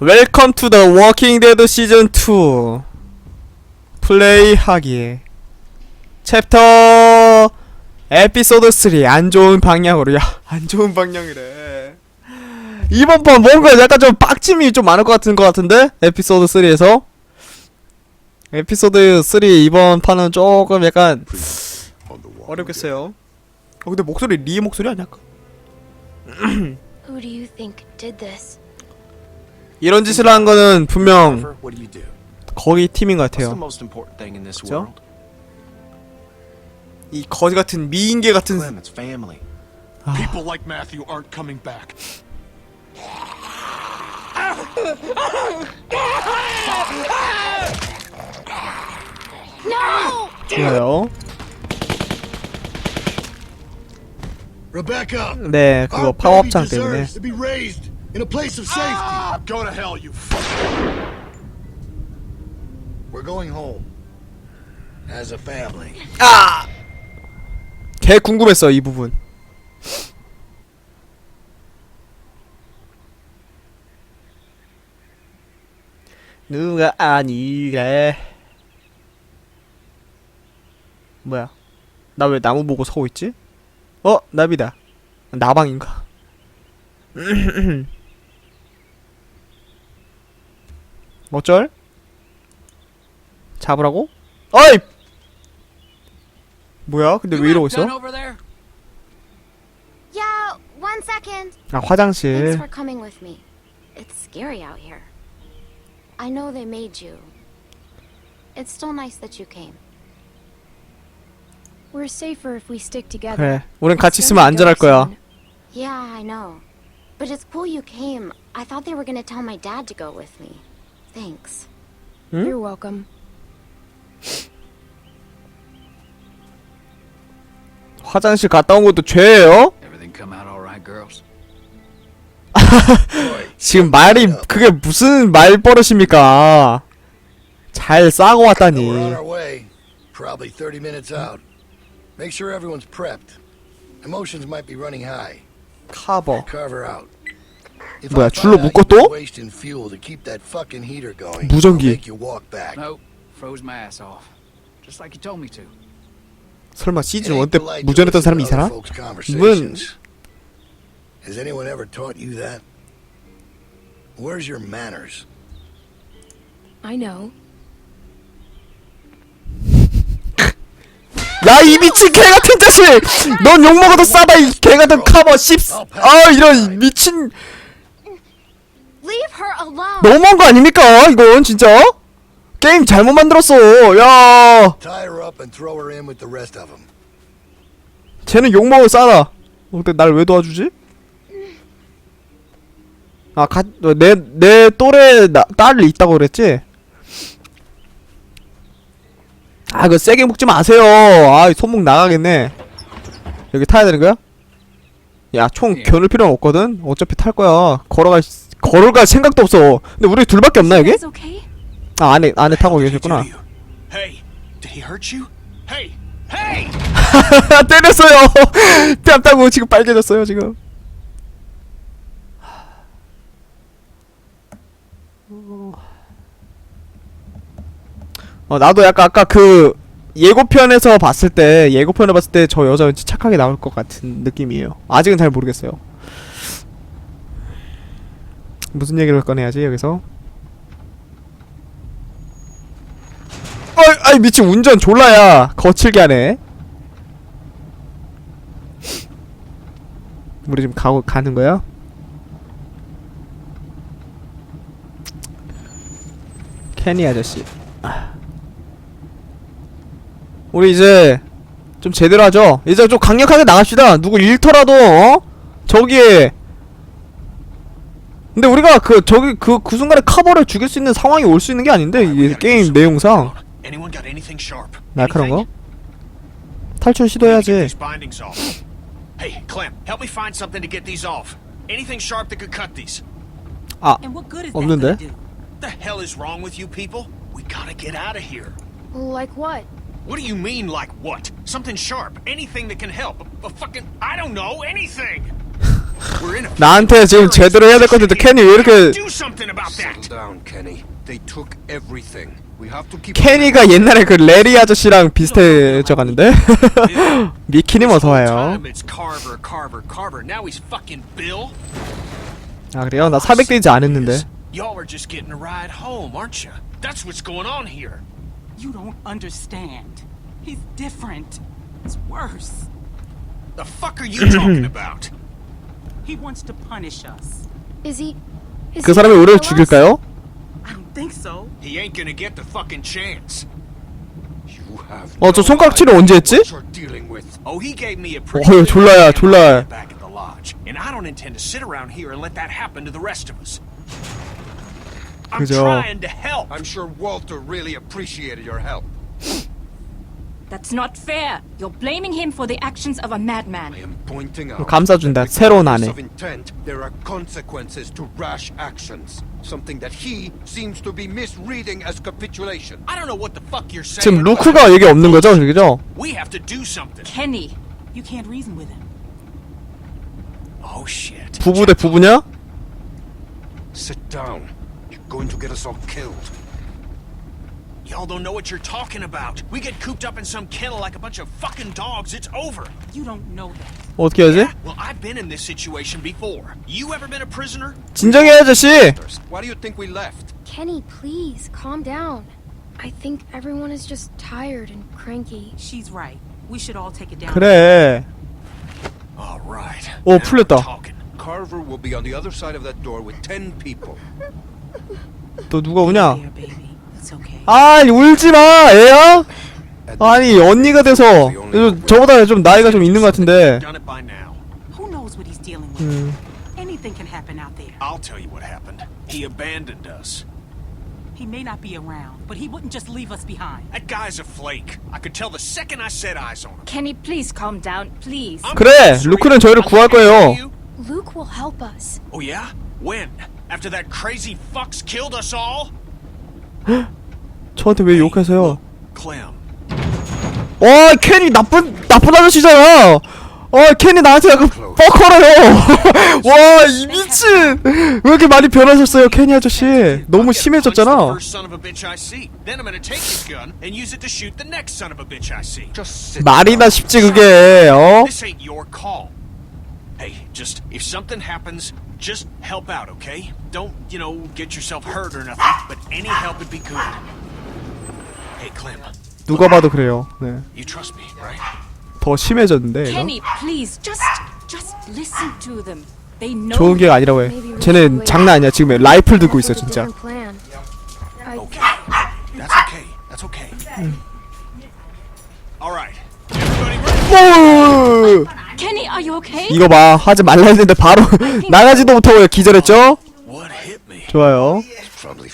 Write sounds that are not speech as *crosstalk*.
웰컴 투 더 워킹 데드 시즌 2 플레이하기 챕터 에피소드 3 안 좋은 방향으로 야 *laughs* 안 좋은 방향이래. 이번 판 뭔가 약간 좀 빡침이 좀 많을 것 같은 것 같은데? 에피소드 3에서? 에피소드 3 이번 판은 조금 약간 어렵겠어요. 어 근데 목소리 리 목소리 아니야? 이런 짓을 한 거는 분명? 거기 팀인 것 같아요 그죠? 이 거지 같은 미인계 같은 Clem, it's family. People like Matthew aren't coming back. No! 좋아요. Rebecca, 네, 그거 파워업장 때문에. In a place of safety. Ah! Go to hell, you fuck. We're going home as a family. 개 궁금했어 이 부분. 누가 아니래. 뭐야? 나 왜 나무 보고 서고 있지? 어, 나비다. 나방인가? 어쩔? 잡으라고? 어이! 뭐야? 근데 왜 이러고 있어? Yeah, one second. 아 Thanks 화장실 for coming with me. It's scary out here. I know they made you. It's still nice that you came. We're safer if we stick together. 그래 우린 같이 It's 있으면 gonna go 안전할 거야 soon. Yeah, I know. But it's cool you came. I thought they were gonna tell my dad to go with me. Thanks. Hmm? You're welcome. 화장실 갔다 온 것도 죄예요? Everything come out all right, girls? *laughs* 지금 말이 그게 무슨 말버릇입니까 잘 싸고 We're on 왔다니 our way. Probably 30 minutes out. Make sure everyone's prepped. Emotions might be running high. 카버 Carve her out. 뭐야, 줄로 묶어 또? 무전기. 설마 시즌 ain't 1때 polite to 무전했던 사람이 있잖아? other folks' conversations. Has anyone ever taught you that? Where's your manners? I know. 야이 미친 개 같은 자식 넌 욕먹어도 싸다 이 개 같은 카버 씹 아 이런 미친! 너무한 거 아닙니까? 이건 진짜? 게임 잘못 만들었어. 야. Tie her up and throw her in with the rest of them. 쟤는 욕먹어 싸다 어, 근데 날 왜 도와주지? 아내내 내 또래 나, 딸이 있다고 그랬지? 아 그거 세게 묶지 마세요. 아 손목 나가겠네. 여기 타야 되는 거야? 야 총 겨눌 필요는 없거든? 어차피 탈 거야. 걸어갈 수- 걸어갈 생각도 없어. 근데 우리 둘밖에 없나 여기? 아 안에 안에 타고 계셨구나! *laughs* 때렸어요. *laughs* 뺨 따고 지금 빨개졌어요 지금. 어 나도 약간 아까 그 예고편에서 봤을 때 예고편을 봤을 때 저 여자 왠지 착하게 나올 것 같은 느낌이에요. 아직은 잘 모르겠어요 무슨 얘기를 꺼내야지 여기서 어이 아이 미친 운전 졸라야 거칠게 하네 우리 지금 가고 가는 거야? 캐니 아저씨. 아. 우리 이제 좀 제대로 하죠. 이제 좀 강력하게 나갑시다. 누구 일터라도 어? 저기에. 근데 우리가 그 저기 그 그 순간에 카버를 죽일 수 있는 상황이 올 수 있는 게 아닌데 이 게임. 내용상? 날카로운 거? 탈출 시도해야지. Hey, Clem, help me find something to get these off. Anything sharp that could cut these. 아 없는데? The hell is wrong with you people? We gotta get out of here. Like what? What do you mean, like what? Something sharp. Anything that can help. A, a fucking. I don't know, anything! 나한테 지금 제대로 해야 될 건데 켄이 왜 이렇게. 케니가 옛날에 그 레리 아저씨랑 비슷해져 갔는데 미키님 어서 와요 Time it's Carver, Carver, Carver. Now he's fucking Bill. 아 그래요? 나 400데이지 안 했는데 Y'all are just getting a ride home, aren't you? That's what's going on here. You don't understand. He's different. It's worse. The fuck are you talking about? He wants to punish us. Is he? Is 그 he 사람이 gonna 우리를 kill us? 죽일까요? I don't think so. He ain't gonna get the fucking chance. You have 어 저 no 손가락 치료 언제 했지? what you're dealing with. Oh, he gave me a pretty 어휴, good 졸라야, hand 졸라야. back at the lodge, and I don't intend to sit around here and let that happen to the rest of us. I'm 그죠. trying to help. I'm sure Walter really appreciated your help. That's not fair. You're blaming him for the actions of a I madman. am pointing out. 감싸준다 that 새로운 regardless 아내 of intent, there are consequences to rash actions. Something that he seems to be misreading as capitulation. I don't know what the fuck you're saying. 지금 but 루크가 여기 없는 거죠? 그죠? We have to do something. Kenny, You can't reason with him. Oh shit. 부부 대 부부냐? Sit down. You're going to get us all killed. Y'all don't know what you're talking about. We get cooped up in some kennel like a bunch of fucking dogs. It's over. You don't know that. 어떻게 해야지? Well, I've been in this situation before. You ever been a prisoner? 진정해 아저씨! Why do you think we left? Kenny, please calm down. I think everyone is just tired and cranky. She's right. We should all take it down. 그래 All right. 오, Now 풀렸다. we're talking. Carver will be on the other side of that door with ten people. 또 누가 우냐? Okay. 아니 울지 마 애야? 아니 언니가 돼서 저- 저보다 좀 나이가 좀 있는 것 같은데? 음, Anything can happen out there. I'll tell you what happened. He abandoned us. He may not be around, but he wouldn't just leave us behind. That guy's a flake. I could tell the second I set eyes on him. Kenny, please calm down, please. I'm 그래, sorry. 루크는 저희를 I'm 구할 거예요. Luke will help us. Oh yeah? When? After that crazy fucks killed us all? 저한테 왜 욕하세요? 어 켄이 나쁜 나쁜 아저씨잖아. 어 켄이 나한테 약간 뻑커래요. 와 이 미친 왜 이렇게 많이 변하셨어요 켄이 아저씨? 너무 심해졌잖아. 말이나. 쉽지 그게 어? This ain't your call. Hey, just if something happens, just help out, okay? Don't, you know, get yourself hurt or nothing, but any help would be good. Hey, Clem, 누가 봐도 그래요. 네. you trust me, right? 더 심해졌는데 이거? Kenny, please, just, just listen to them. They know. 좋은 기회가 아니라고 해. Maybe we 쟤는. 장난 아니야 지금 라이플 들고 있어 진짜. Okay. That's okay. That's okay. All right. Everybody? 오! Kenny, are you okay? 이거 봐 하지 말라 했는데 바로 나가지도 못하고 기절했죠? What hit me? 좋아요. Probably